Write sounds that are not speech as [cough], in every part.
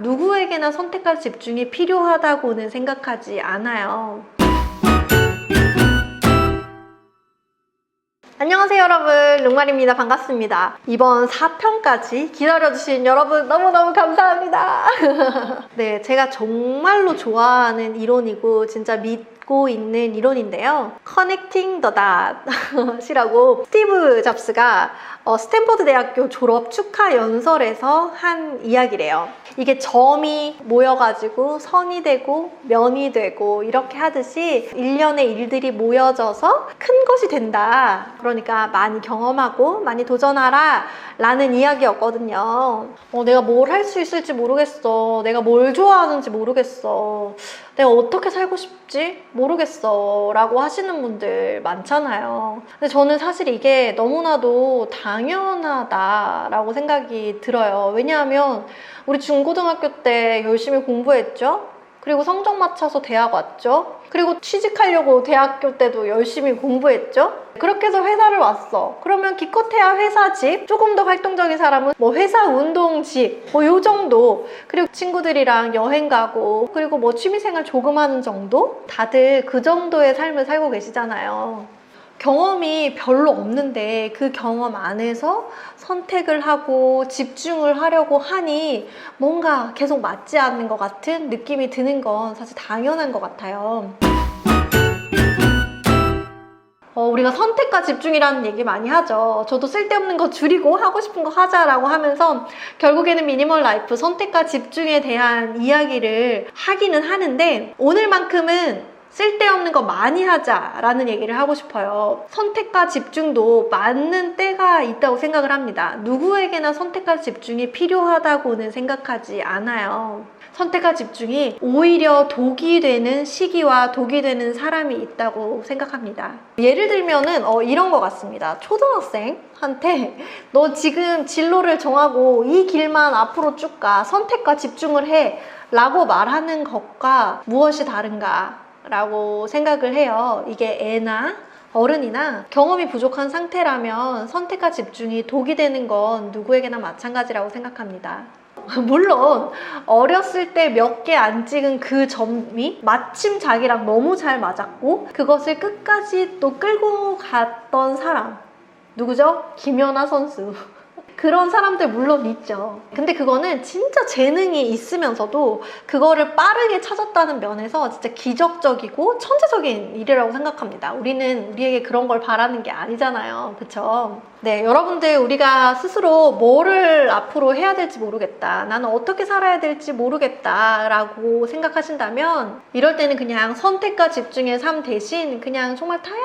누구에게나 선택할 집중이 필요하다고는 생각하지 않아요. 안녕하세요 여러분. 롱말입니다. 반갑습니다. 이번 4편까지 기다려주신 여러분 너무너무 감사합니다. [laughs] 네 제가 정말로 좋아하는 이론이고 진짜 믿 고 있는 이론인데요 Connecting the Dots이라고 스티브 잡스가 어, 스탠퍼드 대학교 졸업 축하 연설에서 한 이야기래요 이게 점이 모여가지고 선이 되고 면이 되고 이렇게 하듯이 일련의 일들이 모여져서 큰 것이 된다. 그러니까 많이 경험하고 많이 도전하라 라는 이야기였거든요. 어, 내가 뭘 할 수 있을지 모르겠어. 내가 뭘 좋아하는지 모르겠어. 내가 어떻게 살고 싶지? 모르겠어. 라고 하시는 분들 많잖아요. 근데 저는 사실 이게 너무나도 당연하다라고 생각이 들어요. 왜냐하면 우리 중고등학교 때 열심히 공부했죠? 그리고 성적 맞춰서 대학 왔죠? 그리고 취직하려고 대학교 때도 열심히 공부했죠? 그렇게 해서 회사를 왔어. 그러면 기껏해야 회사집, 조금 더 활동적인 사람은 뭐 회사 운동집, 뭐 요 정도. 그리고 친구들이랑 여행 가고, 그리고 뭐 취미생활 조금 하는 정도? 다들 그 정도의 삶을 살고 계시잖아요. 경험이 별로 없는데 그 경험 안에서 선택을 하고 집중을 하려고 하니 뭔가 계속 맞지 않는 것 같은 느낌이 드는 건 사실 당연한 것 같아요. 어, 우리가 선택과 집중이라는 얘기 많이 하죠. 저도 쓸데없는 거 줄이고 하고 싶은 거 하자라고 하면서 결국에는 미니멀 라이프 선택과 집중에 대한 이야기를 하기는 하는데 오늘만큼은 쓸데없는 거 많이 하자라는 얘기를 하고 싶어요. 선택과 집중도 맞는 때가 있다고 생각을 합니다. 누구에게나 선택과 집중이 필요하다고는 생각하지 않아요. 선택과 집중이 오히려 독이 되는 시기와 독이 되는 사람이 있다고 생각합니다. 예를 들면은 어, 이런 것 같습니다. 초등학생한테 [laughs] 너 지금 진로를 정하고 이 길만 앞으로 쭉 가. 선택과 집중을 해. 라고 말하는 것과 무엇이 다른가? 라고 생각을 해요. 이게 애나 어른이나 경험이 부족한 상태라면 선택과 집중이 독이 되는 건 누구에게나 마찬가지라고 생각합니다. [laughs] 물론 어렸을 때 몇 개 안 찍은 그 점이 마침 자기랑 너무 잘 맞았고 그것을 끝까지 또 끌고 갔던 사람 누구죠? 김연아 선수. 그런 사람들 물론 있죠. 근데 그거는 진짜 재능이 있으면서도 그거를 빠르게 찾았다는 면에서 진짜 기적적이고 천재적인 일이라고 생각합니다. 우리는 우리에게 그런 걸 바라는 게 아니잖아요. 그쵸? 네, 여러분들 우리가 스스로 뭐를 앞으로 해야 될지 모르겠다. 나는 어떻게 살아야 될지 모르겠다. 라고 생각하신다면 이럴 때는 그냥 선택과 집중의 삶 대신 그냥 정말 다양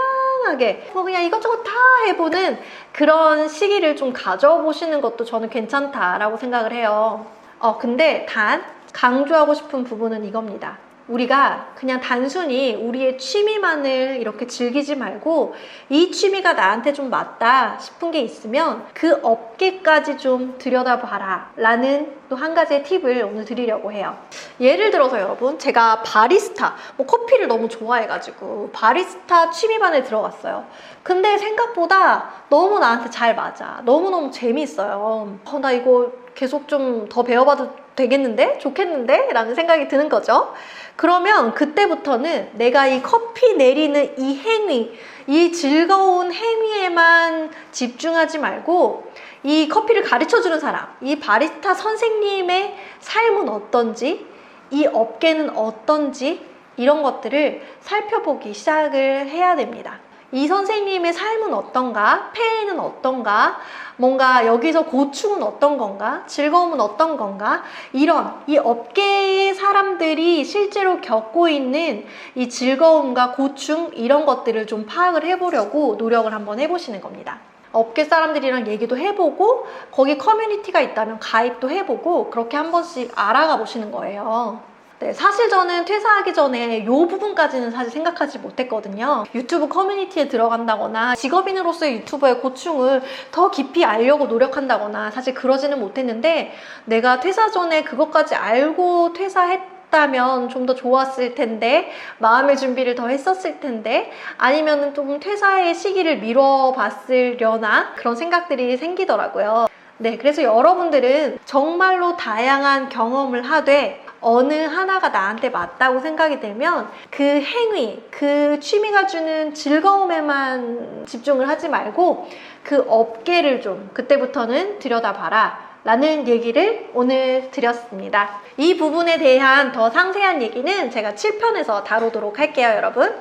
하게 뭐 그냥 이것저것 다 해보는 그런 시기를 좀 가져보시는 것도 저는 괜찮다라고 생각을 해요. 어, 근데 단 강조하고 싶은 부분은 이겁니다. 우리가 그냥 단순히 우리의 취미만을 이렇게 즐기지 말고 이 취미가 나한테 좀 맞다 싶은 게 있으면 그 업계까지 좀 들여다봐라 라는 또 한 가지의 팁을 오늘 드리려고 해요. 예를 들어서 여러분 제가 바리스타 뭐 커피를 너무 좋아해가지고 바리스타 취미반에 들어갔어요. 근데 생각보다 너무 나한테 잘 맞아. 너무너무 재미있어요. 어, 나 이거 계속 좀 더 배워봐도 되겠는데? 좋겠는데? 라는 생각이 드는 거죠. 그러면 그때부터는 내가 이 커피 내리는 이 행위, 이 즐거운 행위에만 집중하지 말고 이 커피를 가르쳐 주는 사람, 이 바리스타 선생님의 삶은 어떤지, 이 업계는 어떤지, 이런 것들을 살펴보기 시작을 해야 됩니다. 이 선생님의 삶은 어떤가? 페이는 어떤가? 뭔가 여기서 고충은 어떤 건가? 즐거움은 어떤 건가? 이런 이 업계의 사람들이 실제로 겪고 있는 이 즐거움과 고충 이런 것들을 좀 파악을 해보려고 노력을 한번 해보시는 겁니다. 업계 사람들이랑 얘기도 해보고 거기 커뮤니티가 있다면 가입도 해보고 그렇게 한 번씩 알아가 보시는 거예요. 네, 사실 저는 퇴사하기 전에 이 부분까지는 사실 생각하지 못했거든요. 유튜브 커뮤니티에 들어간다거나 직업인으로서의 유튜버의 고충을 더 깊이 알려고 노력한다거나 사실 그러지는 못했는데 내가 퇴사 전에 그것까지 알고 퇴사했 다면 좀 더 좋았을 텐데 마음의 준비를 더 했었을 텐데 아니면은 좀 퇴사의 시기를 미뤄 봤으려나 그런 생각들이 생기더라고요. 네, 그래서 여러분들은 정말로 다양한 경험을 하되 어느 하나가 나한테 맞다고 생각이 되면 그 행위, 그 취미가 주는 즐거움에만 집중을 하지 말고 그 업계를 좀 그때부터는 들여다봐라. 라는 얘기를 오늘 드렸습니다. 이 부분에 대한 더 상세한 얘기는 제가 7편에서 다루도록 할게요, 여러분.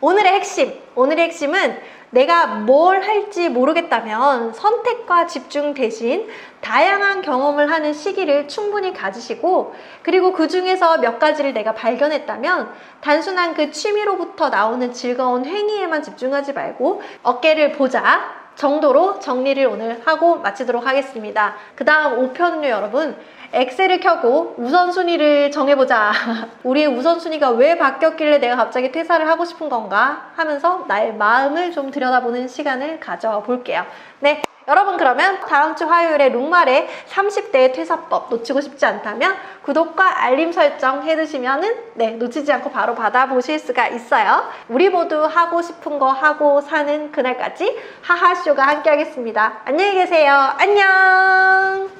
오늘의 핵심. 오늘의 핵심은 내가 뭘 할지 모르겠다면 선택과 집중 대신 다양한 경험을 하는 시기를 충분히 가지시고 그리고 그 중에서 몇 가지를 내가 발견했다면 단순한 그 취미로부터 나오는 즐거운 행위에만 집중하지 말고 어깨를 보자 정도로 정리를 오늘 하고 마치도록 하겠습니다. 그 다음 5편은요, 여러분. 엑셀을 켜고 우선순위를 정해보자. [laughs] 우리의 우선순위가 왜 바뀌었길래 내가 갑자기 퇴사를 하고 싶은 건가 하면서 나의 마음을 좀 들여다보는 시간을 가져볼게요. 네. 여러분 그러면 다음 주 화요일에 룩말의 30대의 퇴사법 놓치고 싶지 않다면 구독과 알림 설정 해두시면은 네 놓치지 않고 바로 받아보실 수가 있어요. 우리 모두 하고 싶은 거 하고 사는 그날까지 하하쇼가 함께하겠습니다. 안녕히 계세요. 안녕.